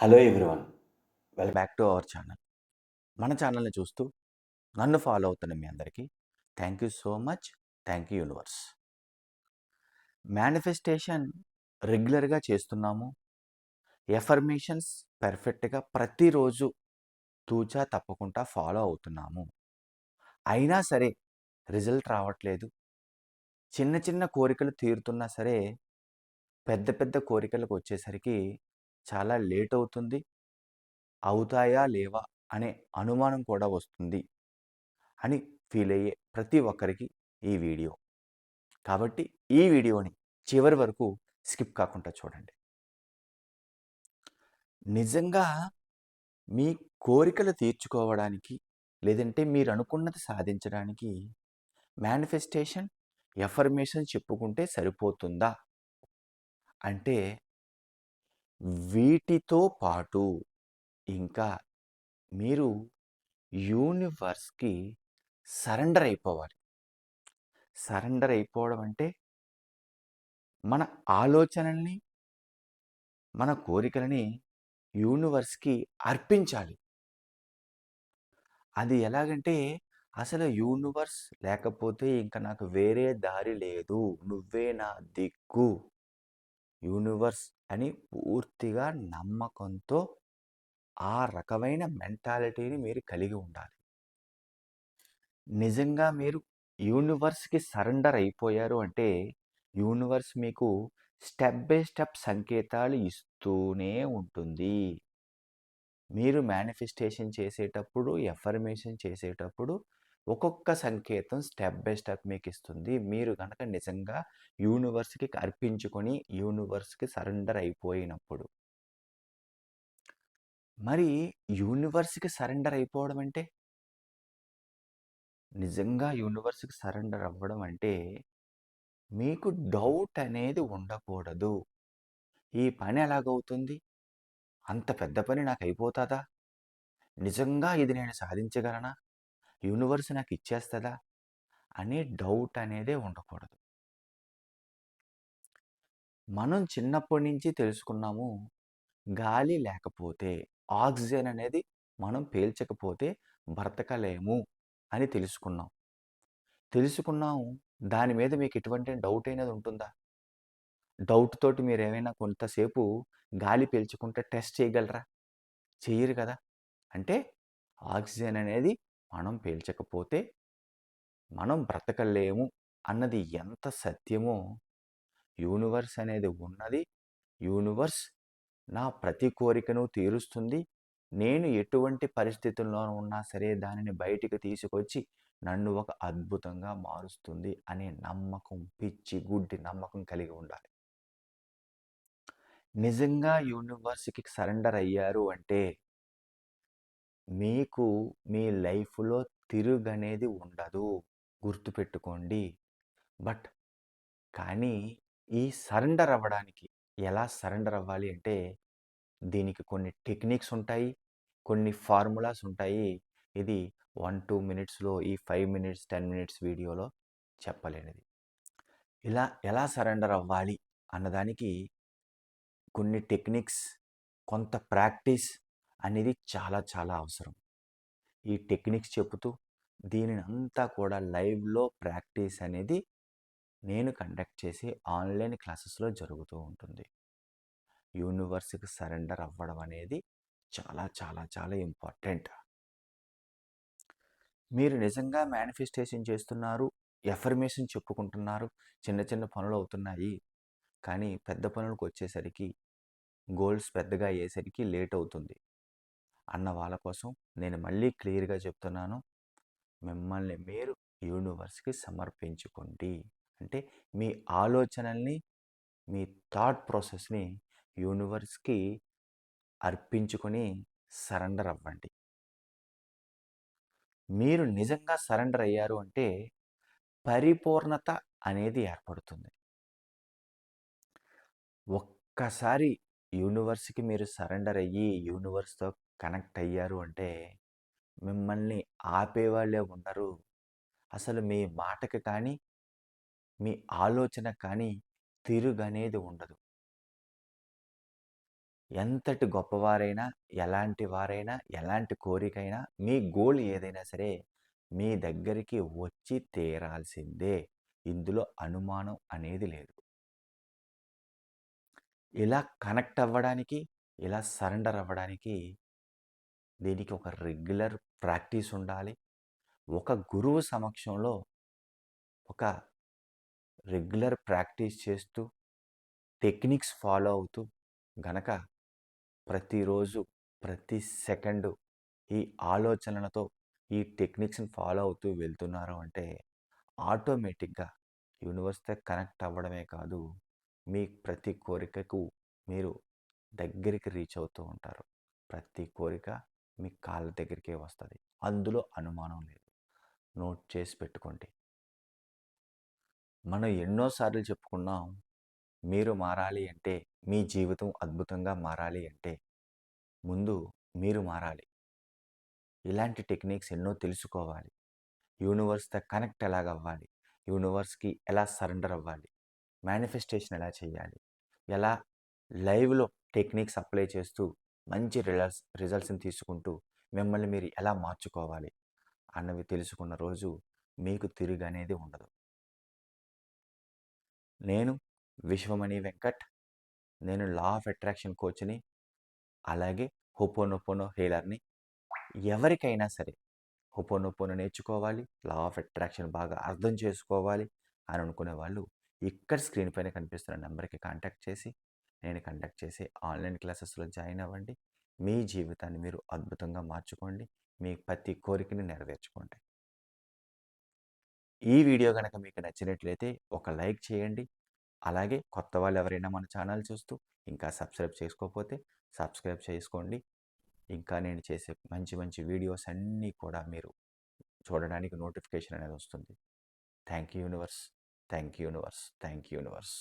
Hello everyone well back to our channel మన ఛానల్ని చూస్తూ నన్ను ఫాలో అవుతున్న మీ అందరికీ thank you so much thank you universe manifestation రెగ్యులర్గా చేస్తున్నాము. ఎఫర్మేషన్స్ పెర్ఫెక్ట్గా ప్రతిరోజు తూచా తప్పకుండా ఫాలో అవుతున్నాము. అయినా సరే రిజల్ట్ రావట్లేదు. చిన్న చిన్న కోరికలు తీరుతున్నా సరే పెద్ద పెద్ద కోరికలకు వచ్చేసరికి చాలా లేట్ అవుతుంది. అవుతాయా లేవా అనే అనుమానం కూడా వస్తుంది అని ఫీల్ అయ్యే ప్రతి ఒక్కరికి ఈ వీడియో. కాబట్టి ఈ వీడియోని చివరి వరకు స్కిప్ కాకుండా చూడండి. నిజంగా మీ కోరికలు తీర్చుకోవడానికి లేదంటే మీరు అనుకున్నది సాధించడానికి మేనిఫెస్టేషన్ ఎఫర్మేషన్ చెప్పుకుంటే సరిపోతుందా? అంటే వీటితో పాటు ఇంకా మీరు యూనివర్స్కి సరెండర్ అయిపోవాలి. సరెండర్ అయిపోవడం అంటే మన ఆలోచనల్ని మన కోరికలని యూనివర్స్కి అర్పించాలి. అది ఎలాగంటే అసలు యూనివర్స్ లేకపోతే ఇంకా నాకు వేరే దారి లేదు. నువ్వే నా దిక్కు. యూనివర్స్ అని పూర్తిగా నమ్మకంతో ఆ రకమైన మెంటాలిటీని మీరు కలిగి ఉండాలి. నిజంగా మీరు యూనివర్స్కి సరెండర్ అయిపోయారు అంటే యూనివర్స్ మీకు స్టెప్ బై స్టెప్ సంకేతాలు ఇస్తూనే ఉంటుంది. మీరు మేనిఫెస్టేషన్ చేసేటప్పుడు ఎఫర్మేషన్ చేసేటప్పుడు ఒక్కొక్క సంకేతం స్టెప్ బై స్టెప్ మీకు ఇస్తుంది మీరు కనుక నిజంగా యూనివర్స్కి అర్పించుకొని యూనివర్స్కి సరెండర్ అయిపోయినప్పుడు మరి యూనివర్స్కి సరెండర్ అయిపోవడం అంటే? నిజంగా యూనివర్స్కి సరెండర్ అవ్వడం అంటే మీకు డౌట్ అనేది ఉండకూడదు. ఈ పని ఎలాగవుతుంది? అంత పెద్ద పని నాకు అయిపోతుందా నిజంగా ఇది నేను సాధించగలనా? యూనివర్స్ నాకు ఇచ్చేస్తుందా? అనే డౌట్ అనేదే ఉండకూడదు. మనం చిన్నప్పటి నుంచి తెలుసుకున్నాము గాలి లేకపోతే ఆక్సిజన్ అనేది మనం పీల్చకపోతే బ్రతకలేము అని తెలుసుకున్నాం. తెలుసుకున్నాము దాని మీద మీకు ఎటువంటి డౌట్ అనేది ఉంటుందా? డౌట్ తోటి మీరు ఏమైనా కొంతసేపు గాలి పీల్చుకుంటే టెస్ట్ చేయగలరా? చేయరు కదా? అంటే ఆక్సిజన్ అనేది మనం పేల్చకపోతే మనం బ్రతకలేము అన్నది ఎంత సత్యమో యూనివర్స్ అనేది ఉన్నది. యూనివర్స్ నా ప్రతి కోరికను తీరుస్తుంది. నేను ఎటువంటి పరిస్థితుల్లో ఉన్నా సరే దానిని బయటికి తీసుకొచ్చి నన్ను ఒక అద్భుతంగా మారుస్తుంది అనే నమ్మకం పిచ్చి గుడ్డి నమ్మకం కలిగి ఉండాలి. నిజంగా యూనివర్స్కి సరెండర్ అయ్యారు అంటే మీకు మీ లైఫ్లో తిరుగనేది ఉండదు. గుర్తుపెట్టుకోండి. బట్ కానీ ఈ సరెండర్ అవ్వడానికి ఎలా సరెండర్ అవ్వాలి అంటే దీనికి కొన్ని టెక్నిక్స్ ఉంటాయి. కొన్ని ఫార్ములాస్ ఉంటాయి. ఇది వన్ టూ మినిట్స్లో ఈ ఫైవ్ మినిట్స్ టెన్ మినిట్స్ వీడియోలో చెప్పలేనిది. ఇలా ఎలా సరెండర్ అవ్వాలి అన్నదానికి కొన్ని టెక్నిక్స్ కొంత ప్రాక్టీస్ అనేది చాలా చాలా అవసరం. ఈ టెక్నిక్స్ చెబుతూ దీనిని అంతా కూడా లైవ్లో ప్రాక్టీస్ అనేది నేను కండక్ట్ చేసే ఆన్లైన్ క్లాసెస్లో జరుగుతూ ఉంటుంది. యూనివర్స్కి సరెండర్ అవ్వడం అనేది చాలా చాలా చాలా ఇంపార్టెంట్. మీరు నిజంగా మేనిఫెస్టేషన్ చేస్తున్నారు ఎఫర్మేషన్ చెప్పుకుంటున్నారు చిన్న చిన్న పనులు అవుతున్నాయి. కానీ పెద్ద పనులకు వచ్చేసరికి గోల్స్ పెద్దగా అయ్యేసరికి లేట్ అవుతుంది. అన్న వాళ్ళ కోసం నేను మళ్ళీ క్లియర్గా చెప్తున్నాను. మిమ్మల్ని మీరు యూనివర్స్కి సమర్పించుకోండి. అంటే మీ ఆలోచనల్ని మీ థాట్ ప్రాసెస్ని యూనివర్స్కి అర్పించుకొని సరెండర్ అవ్వండి. మీరు నిజంగా సరెండర్ అయ్యారు అంటే పరిపూర్ణత అనేది ఏర్పడుతుంది. ఒక్కసారి యూనివర్స్కి మీరు సరెండర్ అయ్యి యూనివర్స్తో కనెక్ట్ అయ్యారు అంటే మిమ్మల్ని ఆపేవాళ్ళే ఉండరు. అసలు మీ మాటకి కానీ మీ ఆలోచన కానీ తిరుగనేది ఉండదు. ఎంతటి గొప్పవారైనా ఎలాంటి వారైనా ఎలాంటి కోరికైనా మీ గోల్ ఏదైనా సరే మీ దగ్గరికి వచ్చి తీరాల్సిందే. ఇందులో అనుమానం అనేది లేదు. ఇలా కనెక్ట్ అవ్వడానికి ఇలా సరెండర్ అవ్వడానికి దీనికి ఒక రెగ్యులర్ ప్రాక్టీస్ ఉండాలి. ఒక గురువు సమక్షంలో ఒక రెగ్యులర్ ప్రాక్టీస్ చేస్తూ టెక్నిక్స్ ఫాలో అవుతూ గనక ప్రతిరోజు ప్రతి సెకండు ఈ ఆలోచనలతో ఈ టెక్నిక్స్ని ఫాలో అవుతూ వెళ్తున్నారు అంటే ఆటోమేటిక్గా యూనివర్స్తో కనెక్ట్ అవ్వడమే కాదు మీ ప్రతి కోరికకు మీరు దగ్గరికి రీచ్ అవుతూ ఉంటారు. ప్రతి కోరిక మీ కాళ్ళ దగ్గరికే వస్తుంది. అందులో అనుమానం లేదు. నోట్ చేసి పెట్టుకోండి. మనం ఎన్నోసార్లు చెప్పుకున్నాం మీరు మారాలి అంటే మీ జీవితం అద్భుతంగా మారాలి అంటే ముందు మీరు మారాలి. ఇలాంటి టెక్నిక్స్ ఎన్నో తెలుసుకోవాలి. యూనివర్స్తో కనెక్ట్ ఎలాగ అవ్వాలి? యూనివర్స్కి ఎలా సరెండర్ అవ్వాలి? మేనిఫెస్టేషన్ ఎలా చేయాలి? ఎలా లైవ్లో టెక్నిక్స్ అప్లై చేస్తూ మంచి రిజల్ట్స్ రిజల్ట్స్ని తీసుకుంటూ మిమ్మల్ని మీరు ఎలా మార్చుకోవాలి అన్నవి తెలుసుకున్న రోజు మీకు తిరిగి అనేది ఉండదు. నేను విశ్వమణి వెంకట్ నేను లా ఆఫ్ అట్రాక్షన్ కోచ్ని అలాగే హోపోనోపోనో హీలర్ని ఎవరికైనా సరే హోపోనోపోనో నేర్చుకోవాలి లా ఆఫ్ అట్రాక్షన్ బాగా అర్థం చేసుకోవాలి అని అనుకునే వాళ్ళు ఇక్కడ స్క్రీన్ పైన కనిపిస్తున్న నెంబర్కి కాంటాక్ట్ చేసి నేను కండక్ట్ చేసే ఆన్లైన్ క్లాసెస్లో జాయిన్ అవ్వండి. మీ జీవితాన్ని మీరు అద్భుతంగా మార్చుకోండి. మీ ప్రతి కోరికని నెరవేర్చుకోండి. ఈ వీడియో కనుక మీకు నచ్చినట్లయితే ఒక లైక్ చేయండి. అలాగే కొత్త వాళ్ళు ఎవరైనా మన ఛానల్ చూస్తూ ఇంకా సబ్స్క్రైబ్ చేసుకోకపోతే సబ్స్క్రైబ్ చేసుకోండి. ఇంకా నేను చేసే మంచి మంచి వీడియోస్ అన్నీ కూడా మీరు చూడడానికి నోటిఫికేషన్ అనేది వస్తుంది. Thank you universe. Thank you universe. Thank you universe.